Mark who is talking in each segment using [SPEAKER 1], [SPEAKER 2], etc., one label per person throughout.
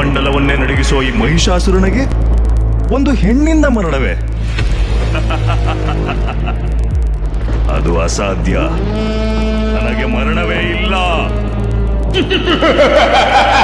[SPEAKER 1] ಭೂಮಂಡಲವನ್ನೇ ನಡಗಿಸುವ ಈ ಮಹಿಷಾಸುರನಿಗೆ ಒಂದು ಹೆಣ್ಣಿಂದ ಮರಣವೇ ಅದು ಅಸಾಧ್ಯ. ನನಗೆ ಮರಣವೇ ಇಲ್ಲ.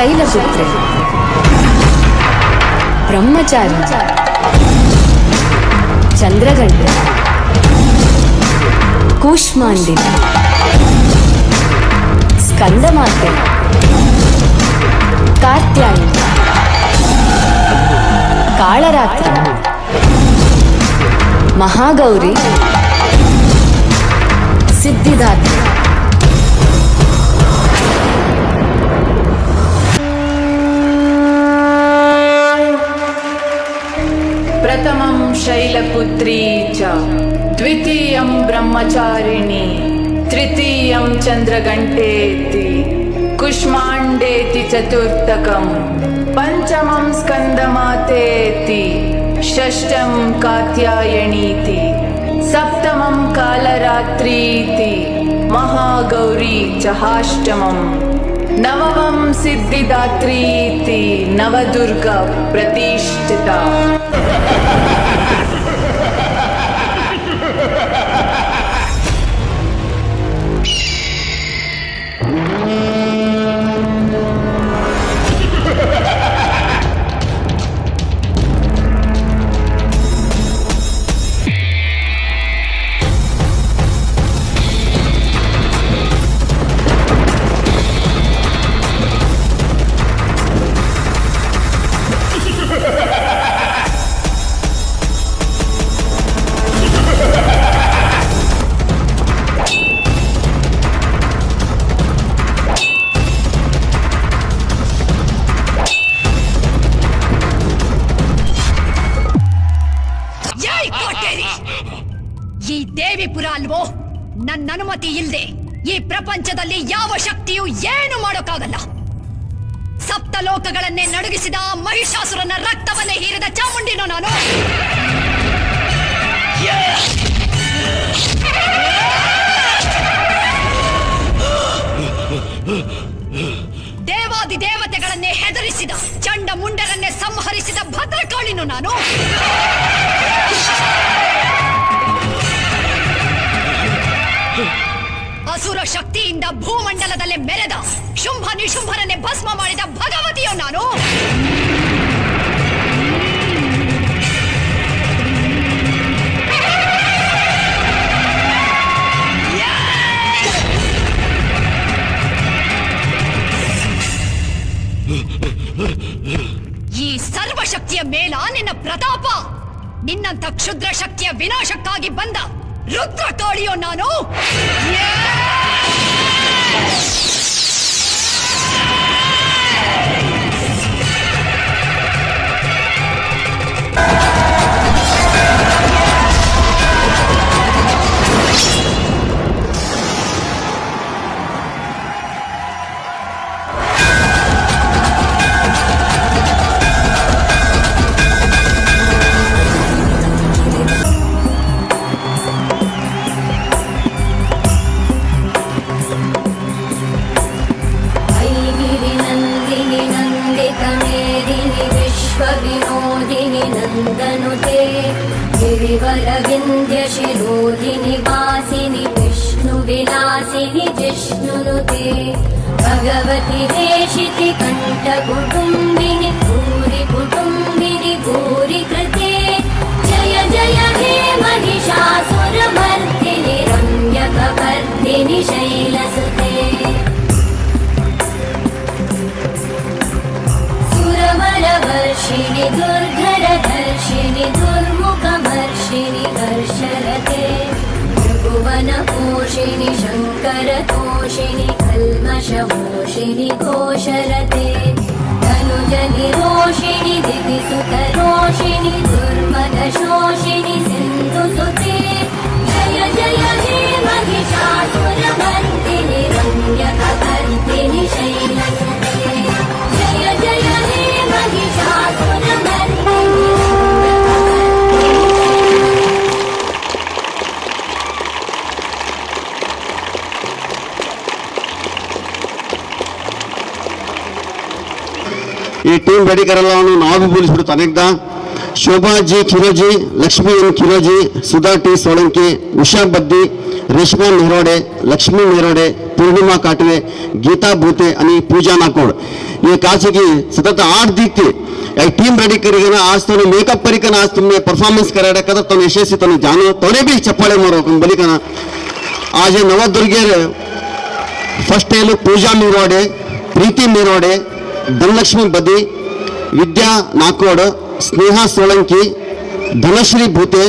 [SPEAKER 2] ಶೈಲಪುತ್ರಿ ಬ್ರಹ್ಮಚಾರಿ. ಚಂದ್ರಗಂಡ. ಕೂಷ್ಮಾಂಡಿ. ಸ್ಕಂದಮಾತೆ. ಕಾರ್ತ್ಯಾಯಿ ಕಾಳರಾತ್ರಿ. ಮಹಾಗೌರಿ. ಸಿದ್ಧಿದಾತ್ರಿ.
[SPEAKER 3] प्रथमं शैलपुत्री च द्वितीयं ब्रह्मचारिणी तृतीयं चन्द्रघण्टेति कुष्माण्डेति चतुर्थकं पञ्चमं स्कन्दमातेति षष्ठं कात्यायणीति सप्तमं कालरात्रीति महागौरी च हाष्टमम् નવમમ
[SPEAKER 4] સિદ્ધિદાત્રીતિ નવદુર્ગ પ્રતિષ્ઠિતા ದೇವಿಪುರ ಅಲ್ವೋ? ನನ್ನ ಅನುಮತಿ ಇಲ್ಲದೆ ಈ ಪ್ರಪಂಚದಲ್ಲಿ ಯಾವ ಶಕ್ತಿಯೂ ಏನು ಮಾಡೋಕ್ಕಾಗಲ್ಲ. ಸಪ್ತ ಲೋಕಗಳನ್ನೇ ನಡುಗಿಸಿದ ಮಹಿಷಾಸುರನ ರಕ್ತವನ್ನೇ ಹೀರಿದ ಚಾಮುಂಡಿನೋ ನಾನು? ದೇವಾದಿ ದೇವತೆಗಳನ್ನೇ ಹೆದರಿಸಿದ ಚಂಡ ಮುಂಡರನ್ನೇ ಸಂಹರಿಸಿದ ಭದ್ರಕಾಳಿನೋ ನಾನು? ಅಸುರ ಶಕ್ತಿಯಿಂದ ಭೂಮಂಡಲದಲ್ಲಿ ಮೆರೆದ ಶುಂಭ ನಿಶುಂಭರನ್ನೇ ಭಸ್ಮ ಮಾಡಿದ ಭಗವತಿಯೋ ನಾನು. ಈ ಸರ್ವಶಕ್ತಿಯ ಮೇಲ ನಿನ್ನ ಪ್ರತಾಪ. ನಿನ್ನಂತ ಕ್ಷುದ್ರ ಶಕ್ತಿಯ ವಿನಾಶಕ್ಕಾಗಿ ಬಂದ ರುದ್ರ ತೋಳಿಯೋ ನಾನು
[SPEAKER 5] Yes! नन्दनुते गिरिवरविन्द्यशिरोधिनि वासिनि विष्णुविलासिनि जिष्णुनुते भगवति देशिति कण्ठकुटुम्बिनि त्रिभुवनपोषिणि शङ्करतोषिणि कल्मषमोषिणि घोषरते धनुजनिरोषिणि स्थितिसुतरोषिणि
[SPEAKER 6] ಈ ಟೀಮ್ ಬೇಡಿಕರೆಲ್ಲ ಅವನು ನಾವು ಬೀಳಿಸ್ಬಿಡು ತನಿಗ್ದ ಶೋಭಾಜಿ, ಕಿರೋಜಿ, ಲಕ್ಷ್ಮಿ ಎನ್ ಕಿರೋಜಿ, ಸುಧಾ ಟಿ ಸೋಳಂಕಿ, ಉಷಾ ಬದ್ದಿ, ರೇಷ್ಮಾ ಮೆಹರೋಡೆ, ಲಕ್ಷ್ಮಿ ಮೆಹರೋಡೆ, ಪೂರ್ಣಿಮಾ ಕಾಟವೆ, ಗೀತಾ ಭೂತೆ, ಅನಿ ಪೂಜಾ ನಾಕೋಡ್ ಈ ಖಾಸಗಿ ಸತತ ಆರ್ ದಿಕ್ಕಿ ಟೀಮ್ ರೆಡಿಕರಿಗನ ಆಸ್ ತನ್ನ ಮೇಕಪ್ ಪರಿಕನ ಆಸ್ ತುಂಬ ಪರ್ಫಾರ್ಮೆನ್ಸ್ ಕರಾಡಕ್ಕದ ತನ್ನ ಯಶಸ್ವಿ ತನ್ನ ಜಾನು ತವರೇ ಬಿ ಚಪ್ಪಾಳೆ ಮಾರೋಕ ಬಲಿಕನ. ಆಜೆ ನವದುರ್ಗೆರೆ ಫಸ್ಟ್ ಏಲು ಪೂಜಾ ಮಿರೋಡೆ ಪ್ರೀತಿ ಮಿರೋಡೆ ಧನಲಕ್ಷ್ಮಿ ಬದಿ, ವಿದ್ಯಾ ನಾಕೋಡ್ ಸ್ನೇಹ ಸೋಳಂಕಿ, ಧನಶ್ರೀ ભૂતે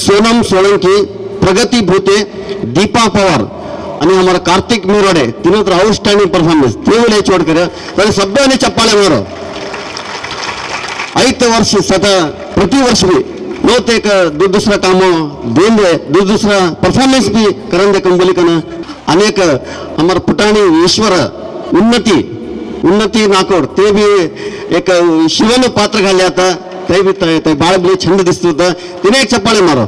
[SPEAKER 6] સોનમ સોલંકી ಪ್ರಗತಿ ભૂતે ದೀಪಾ પવાર અને અમારા ಕಾರ್ತಿಕ್ મીરોડે તિનોત્ર આઉટસ્ટેન્ડિંગ ಸ್ಟ್ಯಾಂಡಿಂಗ್ તેવું લઈ છોડ કરે અને શબ્દોને ચપ્પાલે મારો ಐದು ವರ್ಷ ಸತ ಪ್ರತಿ ವರ್ಷ ಭೀ ನೋತೇಕ ದುರ್ದುಸರ ಕಾಮ ದೇಂದ್ರೆ ದುರ್ದುಸರ ಪರ್ಫಾರ್ಮೆನ್ಸ್ ಭೀ ಕರಂದೆ ಕಂಬಲಿಕನ ಅನೇಕ ಅಮರ ಪುಟಾಣಿ ಈಶ್ವರ ಉನ್ನತಿ उन्नती नाकोड ते बी एक शिवन पात्र घाले आता ते बी ते बाळ छंद दिसत होतं तिने एक चप्पाळे मारो